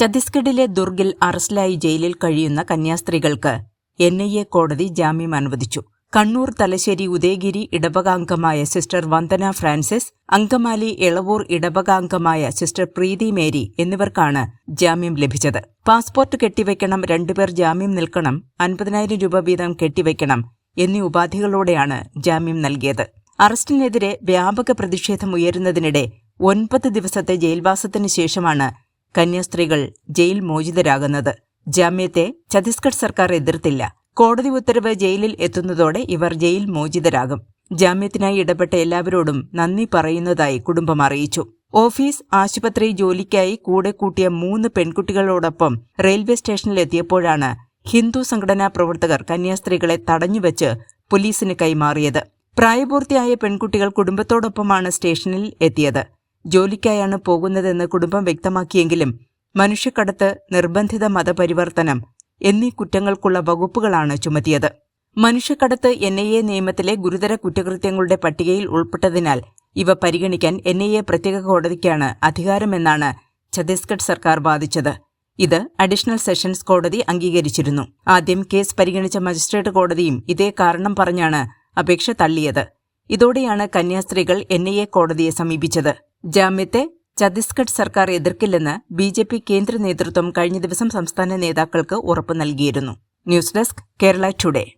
ഛത്തീസ്ഗഡിലെ ദുർഗിൽ അറസ്റ്റിലായി ജയിലിൽ കഴിയുന്ന കന്യാസ്ത്രീകൾക്ക് എൻ ഐ എ കോടതി ജാമ്യം അനുവദിച്ചു. കണ്ണൂർ തലശ്ശേരി ഉദയഗിരി ഇടവകാംഗമായ സിസ്റ്റർ വന്ദന ഫ്രാൻസിസ് അങ്കമാലി ഇളവൂർ ഇടവകാംഗമായ സിസ്റ്റർ പ്രീതി മേരി എന്നിവർക്കാണ് ജാമ്യം ലഭിച്ചത്. പാസ്പോർട്ട് കെട്ടിവയ്ക്കണം രണ്ടുപേർ ജാമ്യം നിൽക്കണം അൻപതിനായിരം രൂപ വീതം കെട്ടിവയ്ക്കണം എന്നീ ഉപാധികളോടെയാണ് ജാമ്യം നൽകിയത്. അറസ്റ്റിനെതിരെ വ്യാപക പ്രതിഷേധം ഉയരുന്നതിനിടെ ഒൻപത് ദിവസത്തെ ജയിൽവാസത്തിന് ശേഷമാണ് കന്യാസ്ത്രീകൾ ജയിൽ മോചിതരാകുന്നത്. ജാമ്യത്തെ ഛത്തീസ്ഗഡ് സർക്കാർ എതിർത്തില്ല. കോടതി ഉത്തരവ് ജയിലിൽ എത്തുന്നതോടെ ഇവർ ജയിൽ മോചിതരാകും. ജാമ്യത്തിനായി ഇടപെട്ട എല്ലാവരോടും നന്ദി പറയുന്നതായി കുടുംബം അറിയിച്ചു. ഓഫീസ് ആശുപത്രി ജോലിക്കായി കൂടെ കൂട്ടിയ മൂന്ന് പെൺകുട്ടികളോടൊപ്പം റെയിൽവേ സ്റ്റേഷനിലെത്തിയപ്പോഴാണ് ഹിന്ദു സംഘടനാ പ്രവർത്തകർ കന്യാസ്ത്രീകളെ തടഞ്ഞുവെച്ച് പോലീസിന് കൈമാറിയത്. പ്രായപൂർത്തിയായ പെൺകുട്ടികൾ കുടുംബത്തോടൊപ്പമാണ് സ്റ്റേഷനിൽ എത്തിയത്. ജോലിക്കായാണ് പോകുന്നതെന്ന് കുടുംബം വ്യക്തമാക്കിയെങ്കിലും മനുഷ്യക്കടത്ത് നിർബന്ധിത മതപരിവർത്തനം എന്നീ കുറ്റങ്ങൾക്കുള്ള വകുപ്പുകളാണ് ചുമത്തിയത്. മനുഷ്യക്കടത്ത് എൻ ഐ എ നിയമത്തിലെ ഗുരുതര കുറ്റകൃത്യങ്ങളുടെ പട്ടികയിൽ ഉൾപ്പെട്ടതിനാൽ ഇവ പരിഗണിക്കാൻ എൻ ഐ എ പ്രത്യേക കോടതിക്കാണ് അധികാരമെന്നാണ് ഛത്തീസ്ഗഡ് സർക്കാർ വാദിച്ചത്. ഇത് അഡീഷണൽ സെഷൻസ് കോടതി അംഗീകരിച്ചിരുന്നു. ആദ്യം കേസ് പരിഗണിച്ച മജിസ്ട്രേറ്റ് കോടതിയും ഇതേ കാരണം പറഞ്ഞാണ് അപേക്ഷ തള്ളിയത്. ഇതോടെയാണ് കന്യാസ്ത്രീകൾ എൻ ഐ എ കോടതിയെ സമീപിച്ചത്. ജാമ്യത്തെ ഛത്തീസ്ഗഡ് സർക്കാർ എതിർക്കില്ലെന്ന് ബി ജെ പി കേന്ദ്ര നേതൃത്വം കഴിഞ്ഞ ദിവസം സംസ്ഥാന നേതാക്കൾക്ക് ഉറപ്പ് നൽകിയിരുന്നു. News desk Kerala today.